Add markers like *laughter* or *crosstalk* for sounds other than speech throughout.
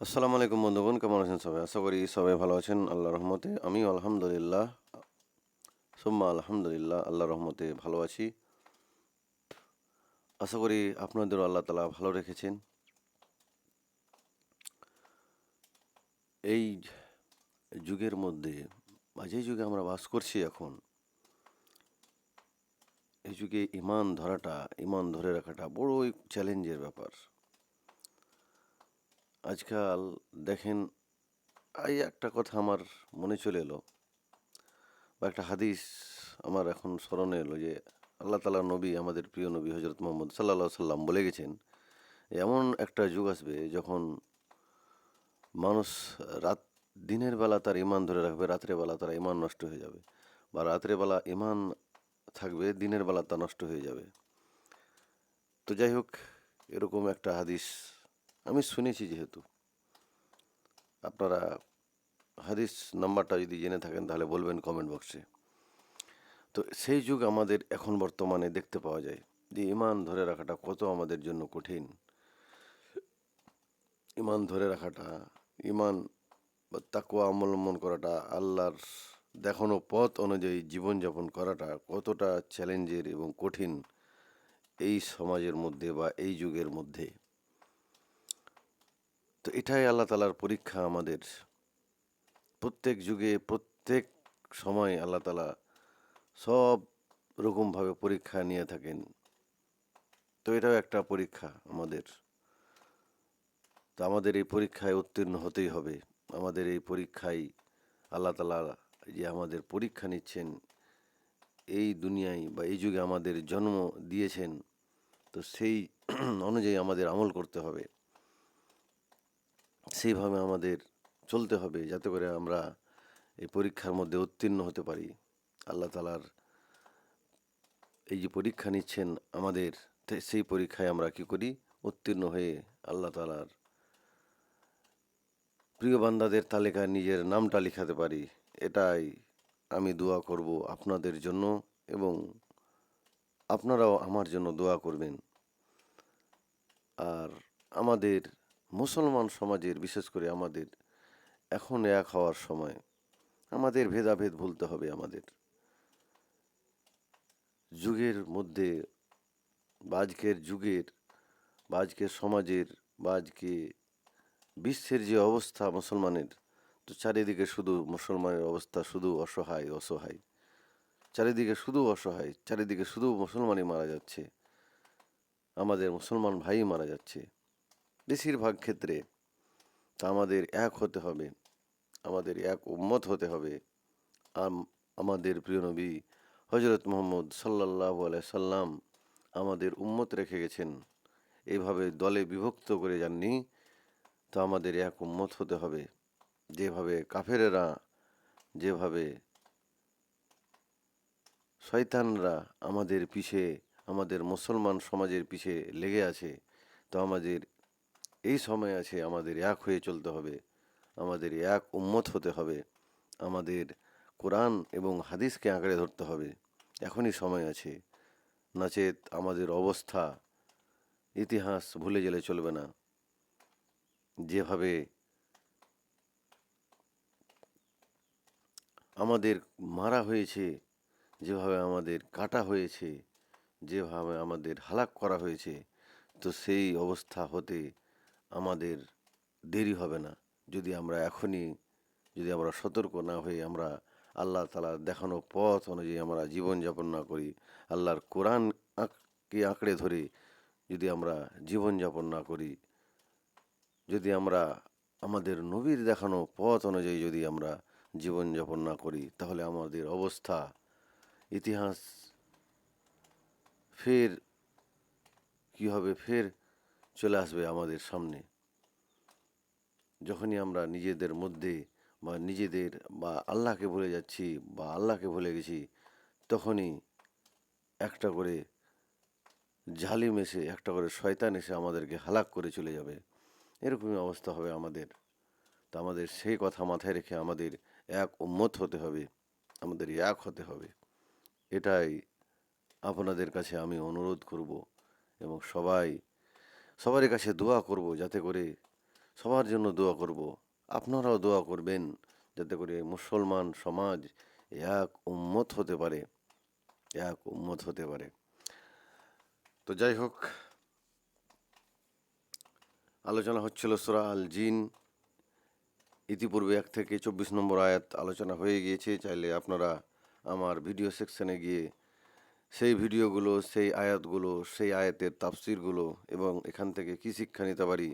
আসসালামু আলাইকুম বন্ধুগণ, কেমন আছেন সবাই? আশা করি সবাই ভালো আছেন আল্লাহ রহমতে। আমি আলহামদুলিল্লাহ, সুম্মা আলহামদুলিল্লাহ আল্লাহ রহমতে ভালো আছি। আশা করি আপনাদেরও আল্লাহ তালা ভালো রেখেছেন। এই যুগের মধ্যে, বা যে যুগে আমরা বাস করছি এখন, এই যুগে ইমান ধরাটা, ইমান ধরে রাখাটা বড়ই চ্যালেঞ্জের ব্যাপার। আজকাল দেখেন এই একটা কথা আমার মনে চলে এলো বা একটা হাদিস আমার এখন স্মরণে এলো যে আল্লাহ তালা নবী, আমাদের প্রিয় নবী হজরত মোহাম্মদ সাল্লা সাল্লাম বলে গেছেন, এমন একটা যুগ আসবে যখন মানুষ রাত, দিনের বেলা তার ইমান ধরে রাখবে রাত্রের বেলা তার ইমান নষ্ট হয়ে যাবে বা রাত্রের বেলা ইমান থাকবে, দিনের বেলা তা নষ্ট হয়ে যাবে। তো যাই হোক, এরকম একটা হাদিস আমি শুনেছি যেহেতু। আপনারা হাদিস নাম্বারটা যদি জেনে থাকেন তাহলে বলবেন কমেন্ট বক্সে তো সেই যুগ আমাদের এখন বর্তমানে দেখতে পাওয়া যায় যে ইমান ধরে রাখাটা কত আমাদের জন্য কঠিন। ইমান ধরে রাখাটা ইমান বা তাকুয়া অবলম্বন করাটা, আল্লাহর দেখানো পথ অনুযায়ী জীবনযাপন করাটা কতটা চ্যালেঞ্জের এবং কঠিন এই সমাজের মধ্যে বা এই যুগের মধ্যে। তো এটাই আল্লাহ তালার পরীক্ষা আমাদের। প্রত্যেক যুগে, প্রত্যেক সময় আল্লাহ তালা সব রকমভাবে পরীক্ষা নিয়ে থাকেন। তো এটাও একটা পরীক্ষা আমাদের। তো আমাদের এই পরীক্ষায় উত্তীর্ণ হতেই হবে। আমাদের এই পরীক্ষায় আল্লাহ তালা যে আমাদের পরীক্ষা নিচ্ছেন, এই দুনিয়ায় বা এই যুগে আমাদের জন্ম দিয়েছেন, তো সেই *clears throat* অনুযায়ী আমাদের আমল করতে হবে। সেইভাবে আমাদের চলতে হবে যাতে করে আমরা এই পরীক্ষার মধ্যে উত্তীর্ণ হতে পারি। আল্লাহ তালার এই যে পরীক্ষা নিচ্ছেন আমাদের সেই পরীক্ষায় আমরা কি করি? উত্তীর্ণ হয়ে আল্লাহ তালার প্রিয় বান্দাদের তালিকায় নিজের নামটা লিখাতে পারি। এটাই আমি দোয়া করব আপনাদের জন্য এবং আপনারাও আমার জন্য দোয়া করবেন। আর আমাদের মুসলমান সমাজের, বিশেষ করে আমাদের, এখন এক হওয়ার সময় আমাদের ভেদাভেদ ভুলতে হবে আমাদের। যুগের মধ্যে বা আজকের যুগের বা আজকের সমাজের বা আজকে বিশ্বের যে অবস্থা মুসলমানের, তো চারিদিকে শুধু মুসলমানের অবস্থা শুধু অসহায় অসহায়। চারিদিকে শুধু অসহায়, চারিদিকে শুধু মুসলমানই মারা যাচ্ছে। আমাদের মুসলমান ভাই মারা যাচ্ছে। বেশিরভাগ ক্ষেত্রে তা আমাদের এক হতে হবে, আমাদের এক উম্মত হতে হবে। আমাদের প্রিয় নবী হজরত মোহাম্মদ সাল্লাহ সাল্লাম আমাদের উম্মত রেখে গেছেন। এভাবে দলে বিভক্ত করে যাননি, তো আমাদের এক উম্মত হতে হবে। যেভাবে কাফেরেরা, যেভাবে শয়তানরা আমাদের পিছে, আমাদের মুসলমান সমাজের পিছে লেগে আছে, তো আমাদের এই সময় আছে আমাদের এক হয়ে চলতে হবে, আমাদের এক উম্মত হতে হবে, আমাদের কোরআন এবং হাদিসকে আঁকড়ে ধরতে হবে। এখনই সময় আছে। নচেত আমাদের অবস্থা, ইতিহাস ভুলে গেলে চলবে না। যেভাবে আমাদের মারা হয়েছে, যেভাবে আমাদের কাটা হয়েছে, যেভাবে আমাদের হালাক করা হয়েছে, তো সেই অবস্থা হতে আমাদের দেরি হবে না। যদি আমরা এখনই, যদি আমরা সতর্ক না হয়ে আমরা আল্লাহ তালার দেখানো পথ অনুযায়ী আমরা জীবনযাপন না করি, আল্লাহর কোরআন কে আঁকড়ে ধরে যদি আমরা জীবনযাপন না করি, যদি আমরা আমাদের নবীর দেখানো পথ অনুযায়ী যদি আমরা জীবনযাপন না করি, তাহলে আমাদের অবস্থা, ইতিহাস ফের কী হবে? ফের চলে আসবে আমাদের সামনে। যখনই আমরা নিজেদের মধ্যে বা নিজেদের বা আল্লাহকে ভুলে যাচ্ছি বা আল্লাহকে ভুলে গেছি, তখনই একটা করে জালিম এসে, একটা করে শয়তান এসে আমাদেরকে হালাক করে চলে যাবে। এরকমই অবস্থা হবে আমাদের। তা আমাদের সেই কথা মাথায় রেখে আমাদের এক উম্মত হতে হবে, আমাদের এক হতে হবে। এটাই আপনাদের কাছে আমি অনুরোধ করব এবং সবাই সবার কাছে দোয়া করব যাতে করে সবার জন্য দোয়া করব। আপনারাও দোয়া করবেন যাতে করে মুসলমান সমাজ এক উম্মত হতে পারে, এক উম্মত হতে পারে। তো যাই হোক, আলোচনা হচ্ছিল সুরা আল জিন। ইতিপূর্বে এক থেকে চব্বিশ নম্বর আয়াত আলোচনা হয়ে গিয়েছে। চাইলে আপনারা আমার ভিডিও সেকশনে গিয়ে সেই ভিডিওগুলো, সেই আয়াতগুলো, সেই আয়াতের তাফসিরগুলো এবং এখান থেকে কী শিক্ষা নিতে পারি,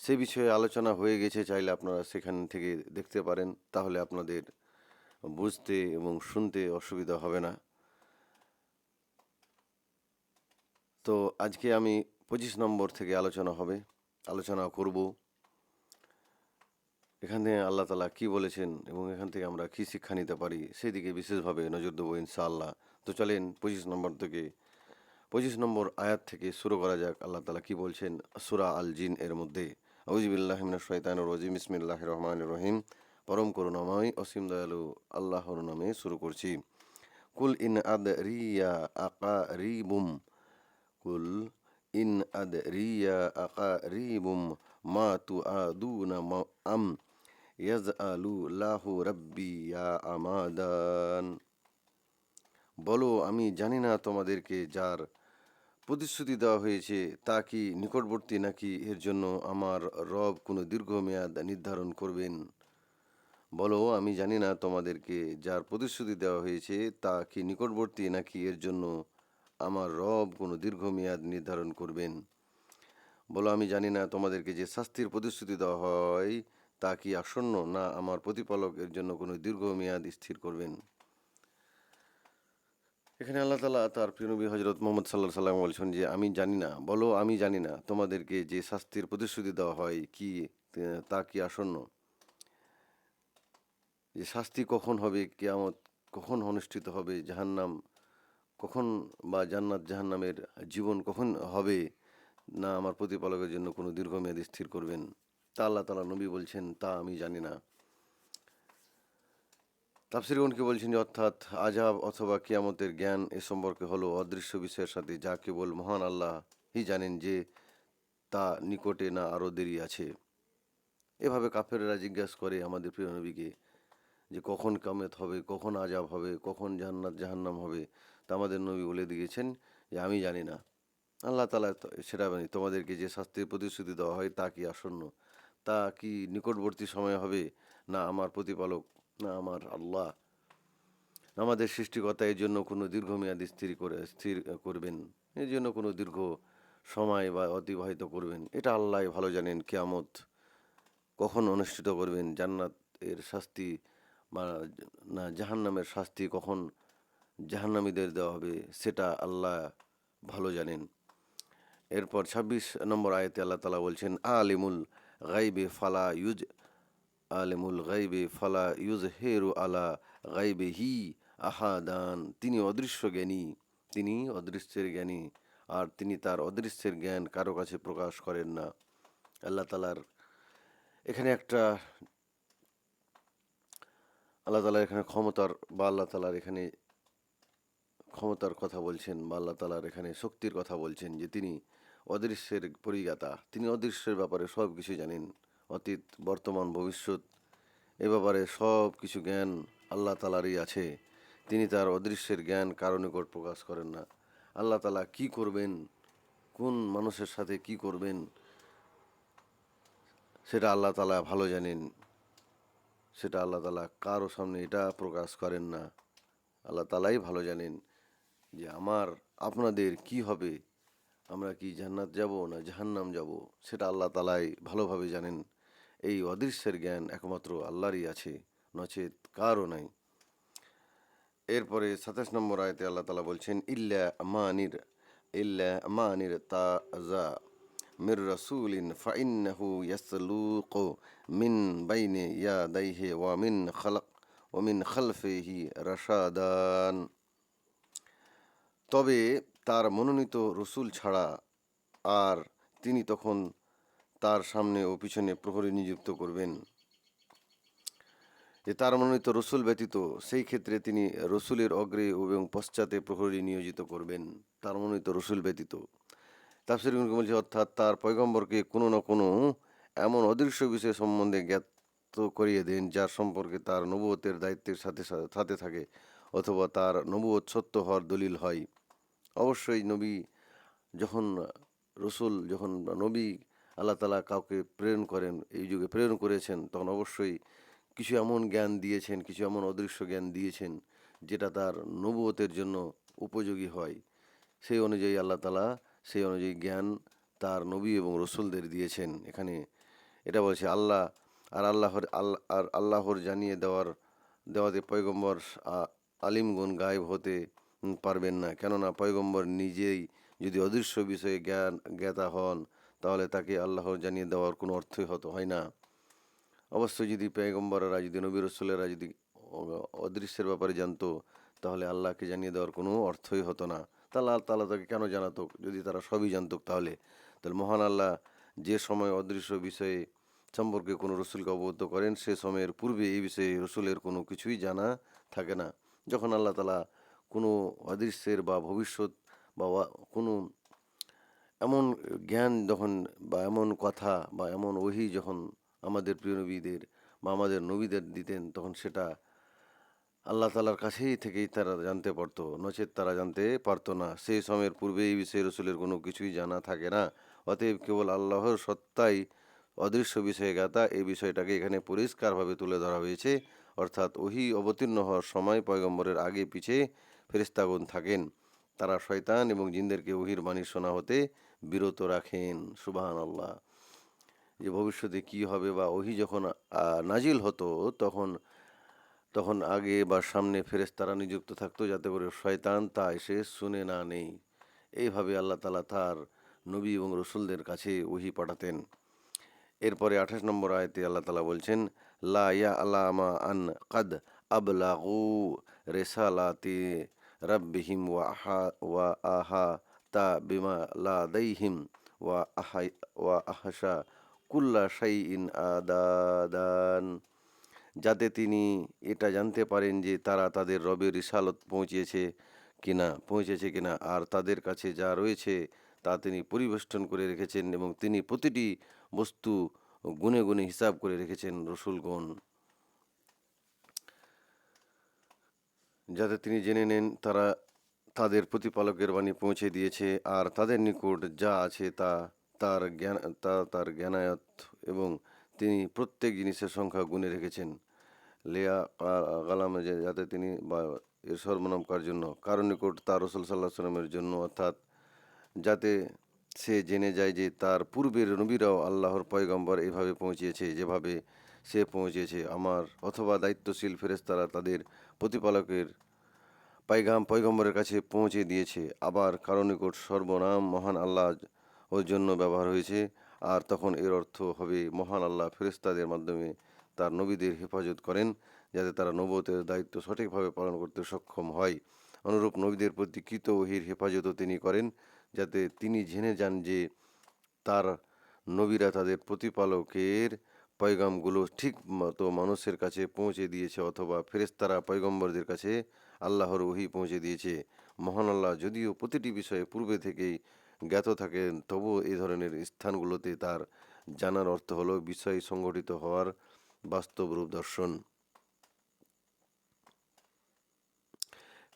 সে বিষয়ে আলোচনা হয়ে গেছে চাইলে আপনারা সেখান থেকে দেখতে পারেন। তাহলে আপনাদের বুঝতে এবং শুনতে অসুবিধা হবে না। তো আজকে আমি পঁচিশ নম্বর থেকে আলোচনা হবে। আলোচনা করব এখানে আল্লাহ তালা কি বলেছেন এবং এখান থেকে আমরা কি শিক্ষা নিতে পারি সেই দিকে বিশেষভাবে নজর দেবো ইনশাআল্লাহ। তো চলেন পঁচিশ নম্বর থেকে, পঁচিশ নম্বর আয়াত থেকে শুরু করা যাক, আল্লাহ তালা কি বলছেন সুরা আল জিন এর মধ্যে। আউজিবিল্লাহমিন শৈতান রজিম ইসমিল্লাহ রহমান রহিম। পরম করুণাময়, অসীম দয়ালু আল্লাহর নামে শুরু করছি। কুল ইন আদ রিয়া আকা রিবুম কুল ইন আদ রিয়া আকা রিবুম মা তু আদুনা মা- আম ইয়াজ আলু লাহু রব্বি ইয়া আমাদান বলো, আমি জানি না তোমাদেরকে যার প্রতিশ্রুতি দেওয়া হয়েছে, তা কি নিকটবর্তী নাকি এর জন্য আমার রব কোনো দীর্ঘমেয়াদ নির্ধারণ করবেন? বলো, আমি জানি না তোমাদেরকে যার প্রতিশ্রুতি দেওয়া হয়েছে, তা কি নিকটবর্তী নাকি এর জন্য আমার রব কোনো দীর্ঘমেয়াদ নির্ধারণ করবেন? বলো, আমি জানি না তোমাদেরকে যে শাস্তির প্রতিশ্রুতি দেওয়া হয় তা কি আসন্ন, না আমার প্রতিপালক এর জন্য কোনো দীর্ঘমেয়াদ স্থির করবেন? এখানে আল্লাহ তালা তার প্রিয়নবী হজরত মোহাম্মদ সাল্লাহ সাল্লাম বলছেন যে, আমি জানি না। বলো, আমি জানি না। তোমাদেরকে যে শাস্তির প্রতিশ্রুতি দেওয়া হয়, কি তা কি আসন্ন? যে শাস্তি কখন হবে? কেয়ামত কখন অনুষ্ঠিত হবে? জাহান্নাম কখন বা জান্নাত জাহান্নামের জীবন কখন হবে? না, আমার প্রতিপালকের জন্য কোনো দীর্ঘমেয়াদী স্থির করবেন। তা আল্লাহ তালা নবী বলছেন, তা আমি জানি না। তাফসিরগণকে বলছেন যে, অর্থাৎ আজাব অথবা কিয়ামতের জ্ঞান এ সম্পর্কে হলো অদৃশ্য বিষয়ের সাথে যা কেবল মহান আল্লাহ আল্লাহই জানেন যে, তা নিকটে না আরও দেরি আছে। এভাবে কাফেরেরা জিজ্ঞাসা করে আমাদের প্রিয় নবীকে যে, কখন কামেত হবে, কখন আজাব হবে, কখন জান্নাত, জাহান্নাম হবে? তা আমাদের নবী বলে দিয়েছেন যে, আমি জানি না। আল্লাহ তালা সেটা জানি তোমাদেরকে যে শাস্তির প্রতিশ্রুতি দেওয়া হয় তা কি আসন্ন? তা কি নিকটবর্তী সময় হবে? না, আমার প্রতিপালক, না আমার আল্লাহ। আমাদের সৃষ্টিকর্তা এর জন্য কোনো দীর্ঘমেয়াদী স্থির করে, স্থির করবেন। এর জন্য কোনো দীর্ঘ সময় বা অতিবাহিত করবেন। এটা আল্লাহ ভালো জানেন, কেয়ামত কখন অনুষ্ঠিত করবেন? জান্নাত এর শাস্তি বা না, জাহান্নামের শাস্তি কখন জাহান্নামীদের দেওয়া হবে, সেটা আল্লাহ ভালো জানেন। এরপর ছাব্বিশ নম্বর আয়তে আল্লাহ তালা বলছেন, আলিমুল গাইবে ফালা ইউজ, আলিমুল গাইবে ফালা ইউজ হেরু আলা গাইবে হি আহাদান। তিনি অদৃশ্য জ্ঞানী, তিনি অদৃশ্যের জ্ঞানী, আর তিনি তার অদৃশ্যের জ্ঞান কারও কাছে প্রকাশ করেন না। আল্লাহ তালার এখানে একটা, আল্লাহ তালার এখানে ক্ষমতার বা আল্লাহ তালার এখানে ক্ষমতার কথা বলছেন বা আল্লাহ তালার এখানে শক্তির কথা বলছেন যে তিনি অদৃশ্যের পরিজ্ঞাতা তিনি অদৃশ্যের ব্যাপারে সব কিছু জানেন। অতীত, বর্তমান, ভবিষ্যৎ, এ ব্যাপারে সব কিছু জ্ঞান আল্লাহ তালারই আছে। তিনি তার অদৃশ্যের জ্ঞান কারও নিকট প্রকাশ করেন না। আল্লাহ তালা কি করবেন? কোন মানুষের সাথে কি করবেন? সেটা আল্লাহ তালা ভালো জানেন। সেটা আল্লাহ তালা কারও সামনে এটা প্রকাশ করেন না। আল্লাহ তালাই ভালো জানেন যে আমার, আপনাদের কি হবে? আমরা কি জান্নাত যাব না জাহান্নাম যাব? সেটা আল্লাহ তালাই ভালোভাবে জানেন। এই অদৃশ্যের জ্ঞান একমাত্র আল্লাহরই আছে, নচেত কারও নাই। এরপরে সাতাশ নম্বর আয়তে আল্লাহ তালা বলছেন, ইল্লা মানির ইল্লা মানির তাজা মির রাসূলিন ফাইন্নাহু ইয়াসলুকু মিন বাইনি ইয়াদাইহি ওয়া মিন খালাক, ওয়া মিন খালফিহি রাশাদান। তবে তার মনোনীত রসুল ছাড়া আর তিনি তখন তার সামনে ও পিছনে প্রহরী নিযুক্ত করবেন। যে তার মনোনীত রসুল ব্যতীত সেই ক্ষেত্রে তিনি রসুলের অগ্রে এবং পশ্চাতে প্রহরী নিয়োজিত করবেন। তার মনোনীত রসুল ব্যতীত। তাফসির বলছে অর্থাৎ তার পয়গম্বরকে কোনো না কোনো এমন অদৃশ্য বিষয় সম্বন্ধে জ্ঞাত করিয়ে দেন, যার সম্পর্কে তার নবুয়তের দায়িত্বের সাথে সাথে থাকে, অথবা তার নবুয়ত সত্য হওয়ার দলিল হয়। অবশ্যই নবী যখন, রসুল যখন নবী আল্লাহ তালা কাউকে প্রেরণ করেন, এই যুগে প্রেরণ করেছেন, তখন অবশ্যই কিছু এমন জ্ঞান দিয়েছেন, কিছু এমন অদৃশ্য জ্ঞান দিয়েছেন, যেটা তার নবুয়তের জন্য উপযোগী হয়। সেই অনুযায়ী আল্লাহ তালা সেই অনুযায়ী জ্ঞান তার নবী এবং রসুলদের দিয়েছেন। এখানে এটা বলছে, আল্লাহ আর আল্লাহর আল্লাহ আর আল্লাহর জানিয়ে দেওয়ার, দেওয়াতে পয়গম্বর আলিমগুন গায়েব হতে পারবেন না। কেননা পয়গম্বর নিজেই যদি অদৃশ্য বিষয়ে জ্ঞান, জ্ঞাতা হন, তাহলে তাকে আল্লাহর জানিয়ে দেওয়ার কোনো অর্থই হতো, হয় না। অবশ্যই যদি পেগম্বরেরা যদি নবী রসুলেরা যদি অদৃশ্যের ব্যাপারে জানতো, তাহলে আল্লাহকে জানিয়ে দেওয়ার কোনো অর্থই হতো না। তাহলে আল্লাহ তালা তাকে কেন জানাতো? যদি তারা সবই জানতো তাহলে। তাহলে মহান আল্লাহ যে সময় অদৃশ্য বিষয়ে সম্পর্কে কোনো রসুলকে অবগত করেন, সে সময়ের পূর্বে এই বিষয়ে রসুলের কোনো কিছুই জানা থাকে না। যখন আল্লাহ তালা কোনো অদৃশ্যের বা ভবিষ্যৎ বা কোনো এমন জ্ঞান যখন বা এমন কথা বা এমন ওহি যখন আমাদের প্রিয় নবীদের বা আমাদের নবীদের দিতেন, তখন সেটা আল্লাহ তালার কাছেই থেকেই তারা জানতে পারতো। নচেত তারা জানতে পারতো না। সেই সময়ের পূর্বে এই বিষয়ে রসুলের কোনো কিছুই জানা থাকে না। অতএব কেবল আল্লাহর সত্তাই অদৃশ্য বিষয়ে গাতা এই বিষয়টাকে এখানে পরিষ্কারভাবে তুলে ধরা হয়েছে। অর্থাৎ ওহি অবতীর্ণ হওয়ার সময় পয়গম্বরের আগে পিছে ফেরিস্তাগুন থাকেন। তারা শয়তান এবং জিনদেরকে ওহির বাণী শোনা হতে বিরত রাখেন। সুবাহান আল্লাহ যে ভবিষ্যতে কি হবে বা ওহি যখন নাজিল হতো, তখন তখন আগে বা সামনে ফেরেশতারা নিযুক্ত থাকতো যাতে করে শয়তান তা এসে শুনে না নেই। এইভাবে আল্লাহ তালা তার নবী এবং রসুলদের কাছে ওহি পাঠাতেন। এরপরে আঠাশ নম্বর আয়তে আল্লাহ তালা বলছেন, লা ইয়া আলামা আন কাদ আবলাগু রেসালাতি রাব্বিহিম ওয়া আহা ওয়া আহা তা বিমা লা দাইহিম ওয়া আহাই ওয়া আহাসা কুল্লা শাইইন আদাদান যাতে তিনি এটা জানতে পারেন যে তারা তাদের রবের রিসালত পৌঁছেছে কিনা পৌঁছেছে কিনা, আর তাদের কাছে যা রয়েছে তা তিনি পরিবেষ্টন করে রেখেছেন এবং তিনি প্রতিটি বস্তু গুণে গুণে হিসাব করে রেখেছেন রসুলগণ। যাতে তিনি জেনে নেন তারা তাদের প্রতিপালকের বাণী পৌঁছে দিয়েছে আর তাদের নিকট যা আছে তা তার জ্ঞান, তা তার জ্ঞানায়ত এবং তিনি প্রত্যেক জিনিসের সংখ্যা গুণে রেখেছেন। লেয়া গালাম যাতে তিনি বা এর সর্বনাম কার জন্য? কারণ নিকট? তার রসুল সাল্লাহ সাল্লামের জন্য, অর্থাৎ যাতে সে জেনে যায় যে তার পূর্বের নবীরাও আল্লাহর পয়গম্বর এভাবে পৌঁছিয়েছে যেভাবে সে পৌঁছেছে আমার অথবা দায়িত্বশীল ফেরেশতারা তাদের প্রতিপালকের পাইগাম পয়গম্বরের কাছে পৌঁছে দিয়েছে। আবার কারও নিকট সর্বনাম মহান আল্লাহ ওর জন্য ব্যবহার হয়েছে। আর তখন এর অর্থ হবে, মহান আল্লাহ ফেরেস্তাদের মাধ্যমে তার নবীদের হেফাজত করেন, যাতে তারা নবতের দায়িত্ব সঠিকভাবে পালন করতে সক্ষম হয়। অনুরূপ নবীদের প্রতি কৃত ওহির হেফাজতও তিনি করেন, যাতে তিনি জেনে যান যে তার নবীরা তাদের প্রতিপালকের পয়গামগুলো ঠিক মতো মানুষের কাছে পৌঁছে দিয়েছে অথবা ফেরেস্তারা পয়গম্বরদের কাছে আল্লাহর ওহি পৌঁছে দিয়েছে। মহান আল্লাহ যদিও প্রতিটি বিষয়ে পূর্বে থেকেই জ্ঞাত থাকেন, তবুও এই ধরনের স্থানগুলোতে তার জানার অর্থ হলো বিষয় সংগঠিত হওয়ার বাস্তব রূপ দর্শন।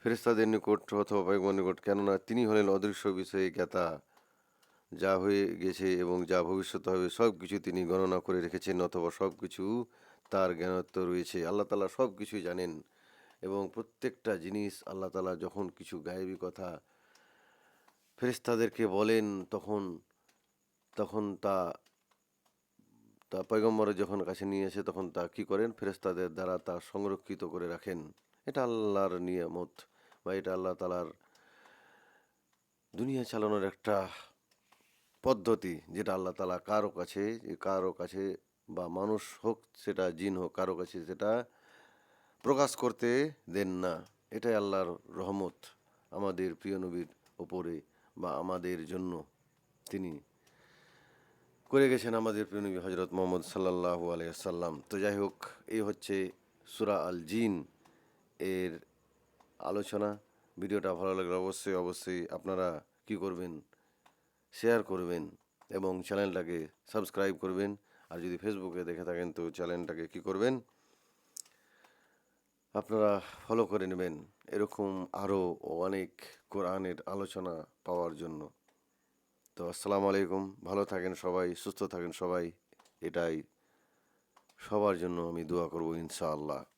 ফেরেশতাদের নিকট অথবা পয়গম্বর নিকট, কেননা তিনি হলেন অদৃশ্য বিষয়ে জ্ঞাতা। যা হয়ে গেছে এবং যা ভবিষ্যতে হবে সব কিছু তিনি গণনা করে রেখেছেন অথবা সব কিছু তার জ্ঞানত্ব রয়েছে। আল্লাহ তালা সব কিছুই জানেন এবং প্রত্যেকটা জিনিস আল্লাহ তালা যখন কিছু গায়েবী কথা ফেরেশতাদেরকে বলেন, তখন তখন তা তা পয়গম্বর যখন কাছে নিয়ে এসে তখন তা কি করেন? ফেরেশতাদের দ্বারা তা সংরক্ষিত করে রাখেন। এটা আল্লাহর নিয়ামত বা এটা আল্লাহ তালার দুনিয়া চালানোর একটা পদ্ধতি যেটা আল্লাহ তালা কারও কাছে কারও কাছে বা মানুষ হোক সেটা জিন হোক, কারও কাছে সেটা প্রকাশ করতে দেন না। এটাই আল্লাহর রহমত আমাদের প্রিয় নবীর ওপরে বা আমাদের জন্য তিনি করে গেছেন আমাদের প্রিয় নবী হজরত মোহাম্মদ সাল্লাহ আলাইসাল্লাম তো যাই হোক, এই হচ্ছে সুরা আল জিন এর আলোচনা। ভিডিওটা ভালো লাগলে অবশ্যই অবশ্যই আপনারা কি করবেন শেয়ার করবেন এবং চ্যানেলটাকে সাবস্ক্রাইব করবেন। আর যদি ফেসবুকে দেখে থাকেন তো চ্যানেলটাকে কি করবেন? আপনারা ফলো করে নেবেন। এরকম আরও অনেক কোরআনের আলোচনা পাওয়ার জন্য। তো আসসালামু আলাইকুম। ভালো থাকেন সবাই, সুস্থ থাকেন সবাই। এটাই সবার জন্য আমি দোয়া করব ইনশাআল্লাহ।